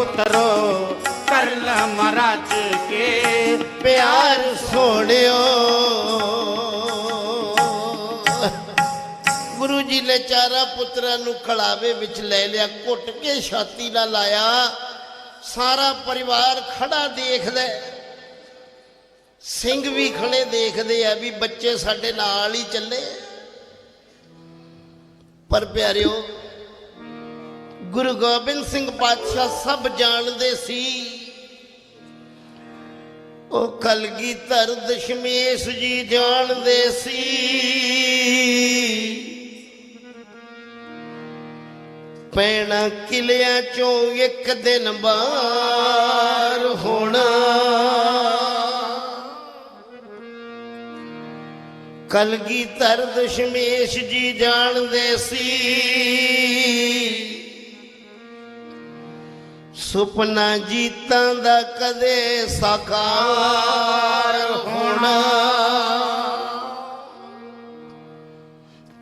ਪੁੱਤਰੋ, ਕਰ ਲਮ ਰੱਜ ਕੇ ਪਿਆਰ ਸੋਹਣਿਓ। ਗੁਰੂ ਜੀ ਨੇ ਚਾਰਾ ਪੁੱਤਰਾਂ ਨੂੰ ਖੜਾਵੇ ਵਿੱਚ ਲੈ ਲਿਆ, ਘੁੱਟ ਕੇ ਛਾਤੀ ਨਾਲ ਲਾਇਆ। ਸਾਰਾ ਪਰਿਵਾਰ ਖੜਾ ਦੇਖਦਾ ਸਿੰਘ ਵੀ ਖੜੇ ਦੇਖਦੇ ਆ ਵੀ ਬੱਚੇ ਸਾਡੇ ਨਾਲ ਹੀ ਚੱਲੇ। ਪਰ ਪਿਆਰਿਓ ਗੁਰੂ ਗੋਬਿੰਦ ਸਿੰਘ ਪਾਤਸ਼ਾਹ ਸਭ ਜਾਣਦੇ ਸੀ। ਉਹ ਕਲਗੀ ਕਲਗੀਧਰ ਦਸ਼ਮੇਸ਼ ਜੀ ਜਾਣਦੇ ਸੀ। ਪੈਣਾ ਕਿਲਿਆਂ ਚੋਂ ਇੱਕ ਦਿਨ ਬਾਹਰ ਹੋਣਾ। ਕਲਗੀ ਕਲਗੀਧਰ ਦਸ਼ਮੇਸ਼ ਜੀ ਜਾਣਦੇ ਸੀ। ਸੁਪਨਾ ਜੀਤਾਂ ਦਾ ਕਦੇ ਸਾਕਾਰ ਹੋਣਾ।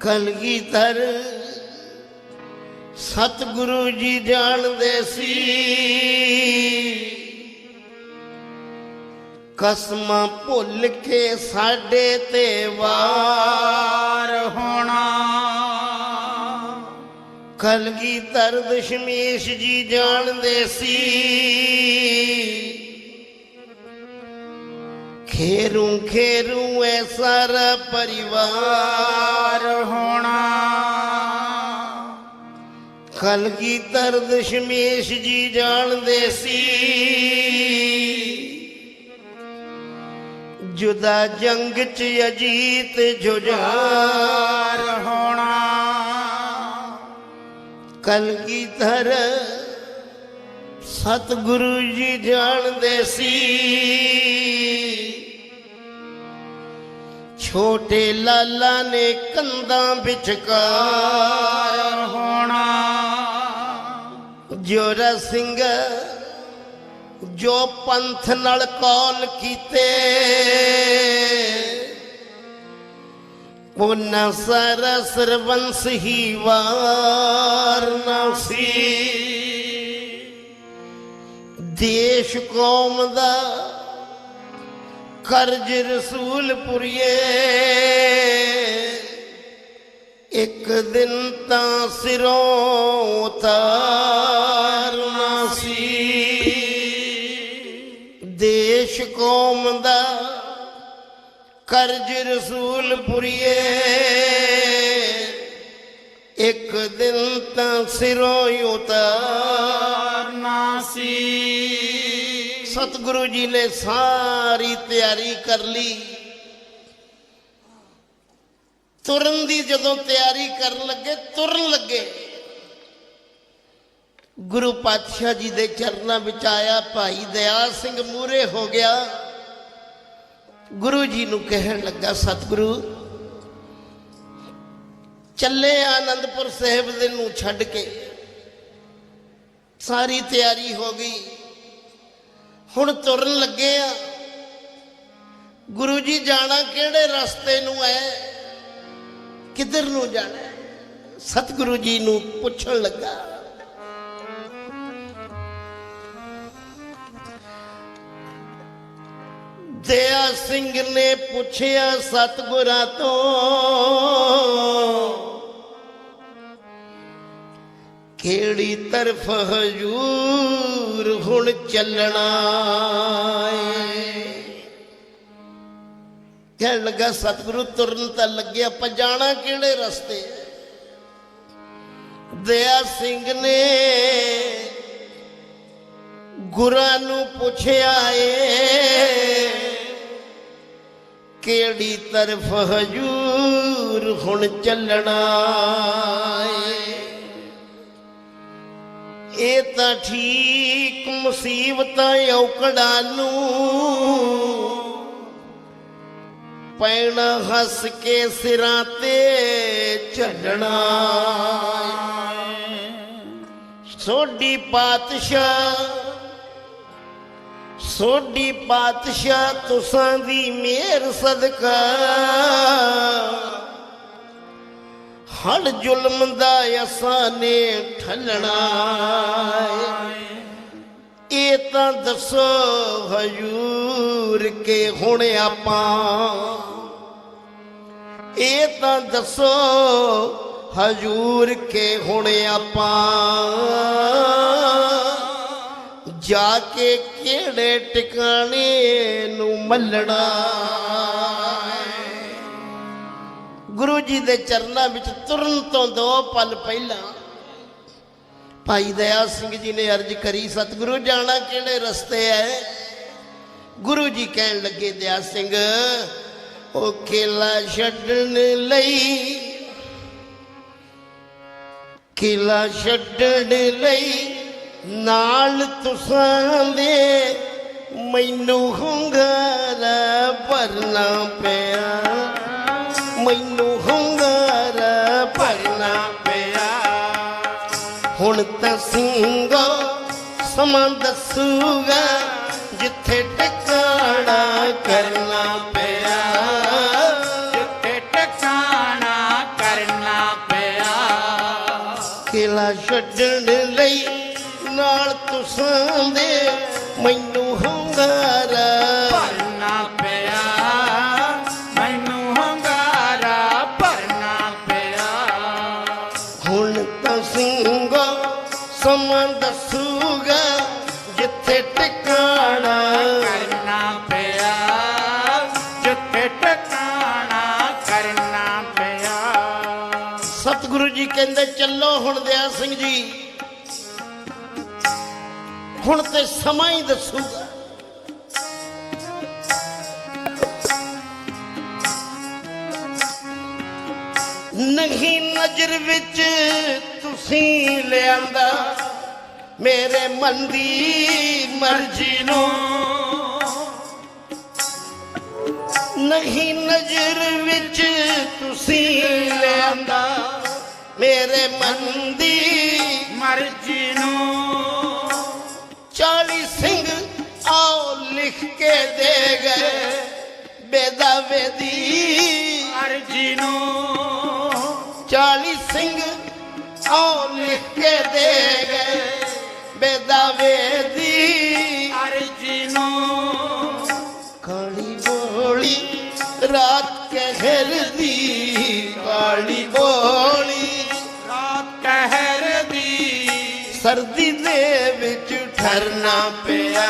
ਕਲਗੀਧਰ ਸਤਿਗੁਰੂ ਜੀ ਜਾਣਦੇ ਸੀ। ਕਸਮਾਂ ਭੁੱਲ ਕੇ ਸਾਡੇ ਤੇ ਵਾਰ ਹੋਣਾ। ਕਲਗੀਧਰ ਦਸ਼ਮੇਸ਼ ਜੀ ਜਾਣਦੇ ਸੀ। ਖੇਰੂ ਖੇਰੂ ਐ ਸਾਰਾ ਪਰਿਵਾਰ ਹੋਣਾ। ਕਲਗੀਧਰ ਦਸ਼ਮੇਸ਼ ਜੀ ਜਾਣਦੇ ਸੀ। ਜੁਦਾ ਜੰਗ ਚ ਅਜੀਤ ਜੁਝਾਰ ਹੋਣਾ। ਕਲਗੀਧਰ ਸਤਿਗੁਰੂ ਜੀ ਜਾਣਦੇ ਸੀ। ਛੋਟੇ ਲਾਲਾ ਨੇ ਕੰਧਾਂ ਵਿਚਕਾਰ ਹੋਣਾ। ਜੋਰਾ ਸਿੰਘ ਜੋ ਪੰਥ ਨਾਲ ਕੌਲ ਕੀਤੇ। ਉਹਨਾਂ ਸਾਰਾ ਸਰਵੰਸ ਹੀ ਵਾਰ ਸੀ। ਦੇਸ਼ ਕੌਮ ਦਾ ਕਰਜ ਰਸੂਲ ਪੁਰੀਏ ਇੱਕ ਦਿਨ ਤਾਂ ਸਿਰੋਂ ਉਤਾਰਨਾ ਕਰਜ ਰਸੂਲ ਪੁਰੀਏ। ਇੱਕ ਦਿਨ ਤਾਂ ਸਿਰੋਂ ਉਤਾਰਨਾ ਸੀ। ਸਤਿਗੁਰੂ ਜੀ ਨੇ ਸਾਰੀ ਤਿਆਰੀ ਕਰ ਲਈ। ਤੁਰਨ ਦੀ ਜਦੋਂ ਤਿਆਰੀ ਕਰਨ ਲੱਗੇ, ਤੁਰਨ ਲੱਗੇ। ਗੁਰੂ ਪਾਤਸ਼ਾਹ ਜੀ ਦੇ ਚਰਨਾਂ ਵਿੱਚ ਆਇਆ, ਭਾਈ ਦਇਆ ਸਿੰਘ ਮੂਰੇ ਹੋ ਗਿਆ। ਗੁਰੂ ਜੀ ਨੂੰ ਕਹਿਣ ਲੱਗਾ, ਸਤਿਗੁਰੂ, ਚੱਲੇ ਆਨੰਦਪੁਰ ਸਾਹਿਬ ਦੇ ਨੂੰ ਛੱਡ ਕੇ ਸਾਰੀ ਤਿਆਰੀ ਹੋ ਗਈ। ਹੁਣ ਤੁਰਨ ਲੱਗੇ ਆ। ਗੁਰੂ ਜੀ ਜਾਣਾ ਕਿਹੜੇ ਰਸਤੇ ਨੂੰ ਹੈ ਕਿੱਧਰ ਨੂੰ ਜਾਣਾ ਸਤਿਗੁਰੂ ਜੀ ਨੂੰ ਪੁੱਛਣ ਲੱਗਾ। ਦਇਆ ਸਿੰਘ ਨੇ ਪੁੱਛਿਆ ਸਤਿਗੁਰਾਂ ਤੋਂ, ਕਿਹੜੀ ਤਰਫ ਹਜੂਰ ਹੁਣ ਚੱਲਣਾ ਏ? ਕਹਿਣ ਲੱਗਾ, ਸਤਿਗੁਰੂ ਤੁਰਨ ਤਾਂ ਲੱਗੇ, ਆਪਾਂ ਜਾਣਾ ਕਿਹੜੇ ਰਸਤੇ? ਦਇਆ ਸਿੰਘ ਨੇ ਗੁਰਾਂ ਨੂੰ ਪੁੱਛਿਆ ਏ ਕਿਹੜੀ ਤਰਫ ਹਜੂਰ ਹੁਣ ਚੱਲਣਾ ਏ? ਇਹ ਤਾਂ ਠੀਕ ਮੁਸੀਬਤਾਂ ਔਕੜਾਂ ਨੂੰ ਪੈਣਾ ਹੱਸ ਕੇ ਸਿਰਾਂ ਤੇ ਝੱਲਣਾ ਸੋਢੀ ਪਾਤਸ਼ਾਹ ਸੋਢੀ ਪਾਤਸ਼ਾਹ ਤੁਸਾਂ ਦੀ ਮਿਹਰ ਸਦਕਾ। ਹੜ ਜ਼ੁਲਮ ਦਾ ਅਸਾਂ ਨੇ ਠੱਲਣਾ ਇਹ ਤਾਂ ਦੱਸੋ ਹਜੂਰ ਕੇ ਹੁਣ ਆਪਾਂ। ਇਹ ਤਾਂ ਦੱਸੋ ਹਜੂਰ ਕੇ ਹੁਣ ਆਪਾਂ। ਜਾ ਕੇ ਕਿਹੜੇ ਟਿਕਾਣੇ ਨੂੰ ਮੱਲਣਾ ਗੁਰੂ ਜੀ ਦੇ ਚਰਨਾਂ ਵਿੱਚ ਤੁਰਨ ਤੋਂ ਦੋ ਪਲ ਪਹਿਲਾਂ ਭਾਈ ਦਇਆ ਸਿੰਘ ਜੀ ਨੇ ਅਰਜ਼ ਕਰੀ, ਸਤਿਗੁਰੂ, ਜਾਣਾ ਕਿਹੜੇ ਰਸਤੇ ਐ ਗੁਰੂ ਜੀ ਕਹਿਣ ਲੱਗੇ, ਦਇਆ ਸਿੰਘ, ਉਹ ਕਿਲਾ ਛੱਡਣ ਲਈ ਕਿਲਾ ਛੱਡਣ ਲਈ ਨਾਲ ਤੁਸਾਂ ਦੇ ਮੈਨੂੰ ਹੁੰਗਾਰਾ ਭਰਨਾ ਪਿਆ। ਮੈਨੂੰ ਹੁੰਗਾਰਾ ਭਰਨਾ ਪਿਆ। ਹੁਣ ਤਾਂ ਸਿੰਘੋ ਸਮਾਂ ਦੱਸੂਗਾ ਜਿੱਥੇ ਟਿਕਾਣਾ ਕਰਨਾ ਪਿਆ। ਜਿੱਥੇ ਟਿਕਾਣਾ ਕਰਨਾ ਪਿਆ। ਕਿਲਾ ਛੱਡਣ ਦੇ ਮੈਨੂੰ ਹੁੰਗਾਰਾ। ਭਰਨਾ ਪਿਆ ਮੈਨੂੰ ਹੰਗਾਰਾ ਭਰਨਾ ਪਿਆ। ਹੁਣ ਤਾਂ ਸਿੰਘੋ ਸਮਾਂ ਦੱਸੂਗਾ ਜਿੱਥੇ ਟਿਕਾਣਾ। ਕਰਨਾ ਪਿਆ ਜਿੱਥੇ ਟਿਕਾਣਾ ਕਰਨਾ ਪਿਆ। ਸਤਿਗੁਰੂ ਜੀ ਕਹਿੰਦੇ ਚੱਲੋ ਹੁਣ ਦਿਆ ਸਿੰਘ ਜੀ। ਹੁਣ ਤੇ ਸਮਾਂ ਹੀ ਦੱਸੂਗਾ ਨਹੀਂ ਨਜ਼ਰ ਵਿੱਚ ਤੁਸੀਂ ਲਿਆਂਦਾ ਮੇਰੇ ਮਨ ਦੀ ਮਰਜ਼ੀ ਨੂੰ। ਨਹੀਂ ਨਜ਼ਰ ਵਿੱਚ ਤੁਸੀਂ ਲਿਆਂਦਾ ਮੇਰੇ ਮਨ ਦੀ ਮਰਜ਼ੀ ਨੂੰ। ਚਾਲੀ ਸਿੰਘ ਆਓ ਲਿਖ ਕੇ ਦੇ ਗਏ ਬੇਦਾਵੇ ਦੀ। ਅਰਜੀ ਨੂੰ ਚਾਲੀ ਸਿੰਘ ਆਓ ਲਿਖ ਕੇ ਦੇ ਗਏ ਬੇਦਾਵੇ ਦੀ। ਅਰਜੀ ਨੂੰ ਕਾਲੀ ਬੋਲੀ ਰਾਤ ਕਹਿਰ ਦੀ ਕਾਲੀ ਬੋਲੀ ਰਾਤ ਕਹਿਰ ਦੀ। ਸਰਦੀ ਦੇ ਵਿੱਚ ਠਰਨਾ ਪਿਆ।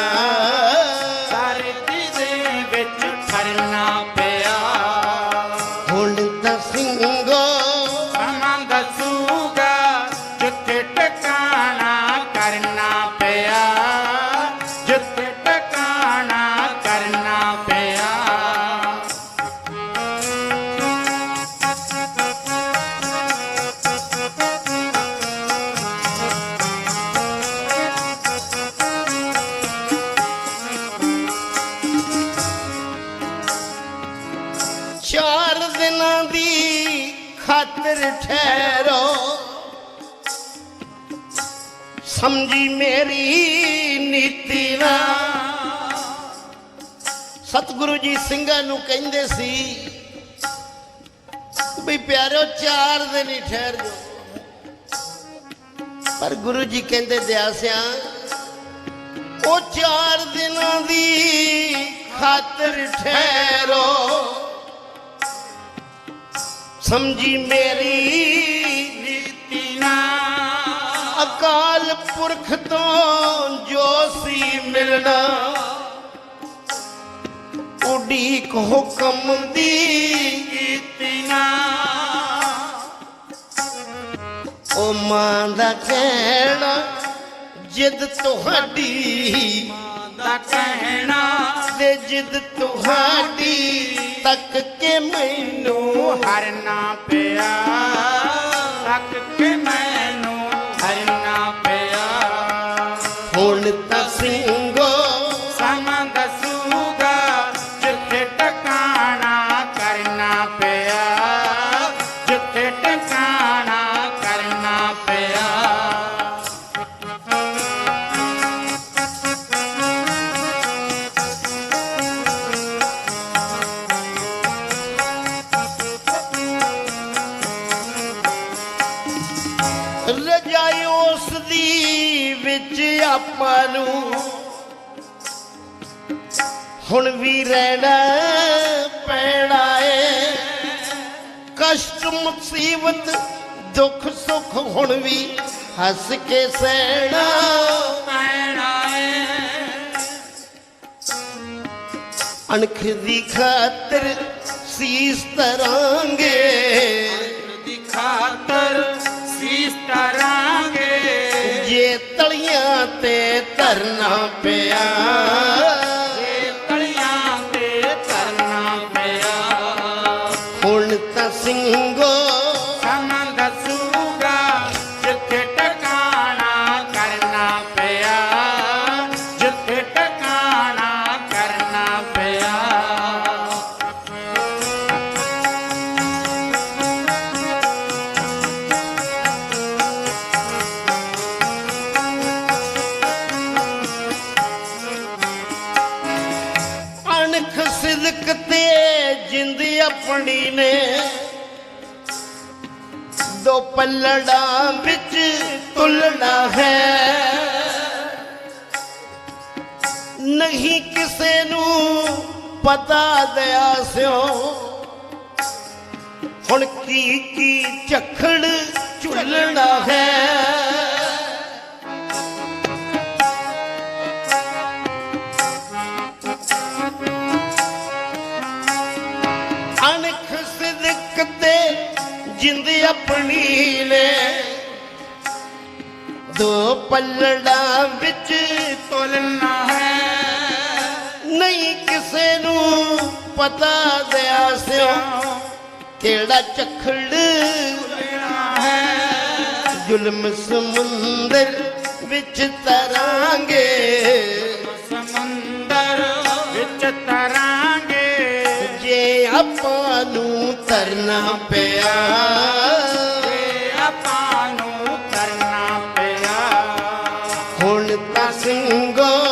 ਠਹਿਰੋ। ਸਮਝੀ ਮੇਰੀ ਨੀਤੀ ਨਾ। ਸਤਿਗੁਰੂ ਜੀ ਸਿੰਘਾਂ ਨੂੰ ਕਹਿੰਦੇ ਸੀ ਵੀ ਪਿਆਰਿਓ, ਚਾਰ ਦਿਨ ਹੀ ਠਹਿਰ ਜਾਓ। ਪਰ ਗੁਰੂ ਜੀ ਕਹਿੰਦੇ, ਦਿਆਸਿਆਂ, ਉਹ ਚਾਰ ਦਿਨਾਂ ਦੀ ਖਾਤਰ ਠਹਿਰੋ। ਸਮਝੀ ਮੇਰੀ ਨੀਤੀ ਨਾ ਅਕਾਲ ਪੁਰਖ ਤੋਂ ਜੋ ਸੀ ਮਿਲਣਾ ਉਡੀਕ ਹੁਕਮ ਦੀ ਕੀਤੀ ਨਾ ਉਹ ਮਾਂ ਦਾ ਕਹਿਣਾ ਜਿੱਦ ਤੁਹਾਡੀ। ਦਾ ਕਹਿਣਾ। ਤੇ ਜਿੱਦ ਤੁਹਾਡੀ। ਤੱਕ ਕੇ ਮੈਨੂੰ ਹਰਨਾ ਪਿਆ। ਤੱਕ ਕੇ ਮੈਨੂੰ ਆਪਾਂ ਨੂੰ। ਹੁਣ ਵੀ ਰਹਿਣਾ ਪੈਣਾ ਏ। ਕਸ਼ਟ, ਮੁਸੀਬਤ, ਦੁੱਖ, ਸੁੱਖ ਹੁਣ ਵੀ ਹੱਸ ਕੇ ਸਹਿਣਾ ਪੈਣਾ ਏ। ਅਣਖ ਦੀ ਖਾਤਰ ਸੀਸ ਤਰਾਂਗੇ ਦੀ ਖਾਤਰ ਸੀਸ ਤਰਾਂਗੇ ਜੇ ਤਲੀਆਂ ਤੇ ਧਰਨਾ ਪਿਆ। ਪੱਲੜਾਂ ਵਿੱਚ ਤੁਲਣਾ ਹੈ। ਨਹੀਂ ਕਿਸੇ ਨੂੰ ਪਤਾ ਦਿਆ ਸਿਓ। ਹੁਣ ਕੀ ਕੀ ਝਖੜ ਝੁਲਣਾ ਹੈ। ਆਪਣੀ ਨੇ ਦੋ ਪੱਲੜਾਂ ਵਿੱਚ ਤੁਲਨਾ ਹੈ ਨਹੀਂ ਕਿਸੇ ਨੂੰ ਪਤਾ ਦਿਆ ਸਿਓ ਕਿਹੜਾ ਝਖੜ ਹੈ ਜ਼ੁਲਮ ਸਮੁੰਦਰ ਵਿੱਚ ਤਰਾਂਗੇ ਸਮੁੰਦਰ ਵਿੱਚ ਤਰਾਂਗੇ ਜੇ ਆਪਾਂ ਨੂੰ ਤਰਨਾ ਪਿਆ। ਤੇ ਆਪਾਂ ਨੂੰ ਕਰਨਾ ਪਿਆ। ਹੁਣ ਤਾਂ ਸਿੰਘੋ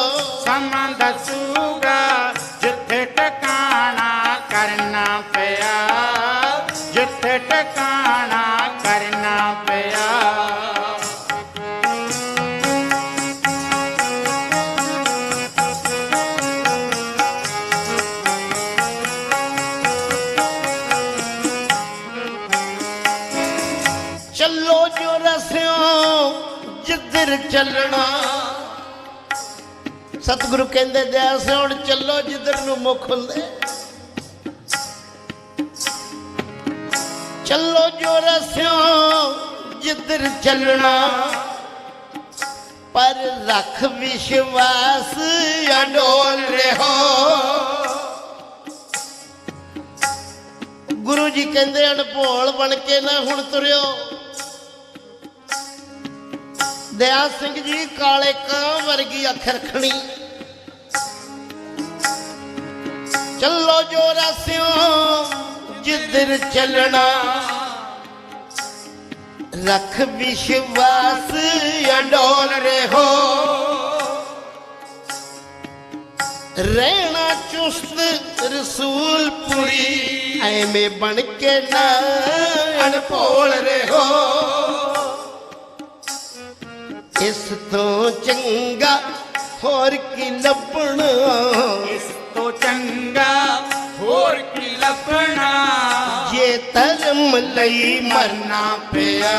ਜਿੱਧਰ ਚੱਲਣਾ। ਸਤਿਗੁਰੂ ਕਹਿੰਦੇ ਦਿਆ ਸਿਉਣ, ਚੱਲੋ ਜਿੱਧਰ ਨੂੰ ਮੁਖ ਹੁੰਦੇ। ਚੱਲੋ ਜੋ ਰਸਿਓ ਜਿੱਧਰ ਚੱਲਣਾ। ਪਰ ਰੱਖ ਵਿਸ਼ਵਾਸ ਅਡੋਲ ਰਹੋ। ਗੁਰੂ ਜੀ ਕਹਿੰਦੇ, ਅਣਭੋਲ ਬਣ ਕੇ ਨਾ ਹੁਣ ਤੁਰਿਓ। ਦਇਆ ਸਿੰਘ ਜੀ ਕਾਲੇ ਕਾਂ ਵਰਗੀ ਅੱਖ ਰੱਖਣੀ। ਚੱਲੋ ਜੋ ਰਸਿਓ ਜਿੱਧਰ ਚੱਲਣਾ। ਰੱਖ ਵਿਸ਼ਵਾਸ ਅਡੋਲ ਰਹੋ। ਰਹਿਣਾ ਚੁਸਤ ਰਸੂਲ ਰਸੂਲਪੁਰੀ, ਐਵੇਂ ਬਣ ਕੇ ਨਾ ਅਣਭੋਲ ਰਹੋ। ਇਸ ਤੋਂ ਚੰਗਾ ਹੋਰ ਕੀ ਲੱਭਣਾ? ਇਸ ਤੋਂ ਚੰਗਾ ਹੋਰ ਕੀ ਲੱਭਣਾ? ਜੇ ਧਰਮ ਲਈ ਮਰਨਾ ਪਿਆ।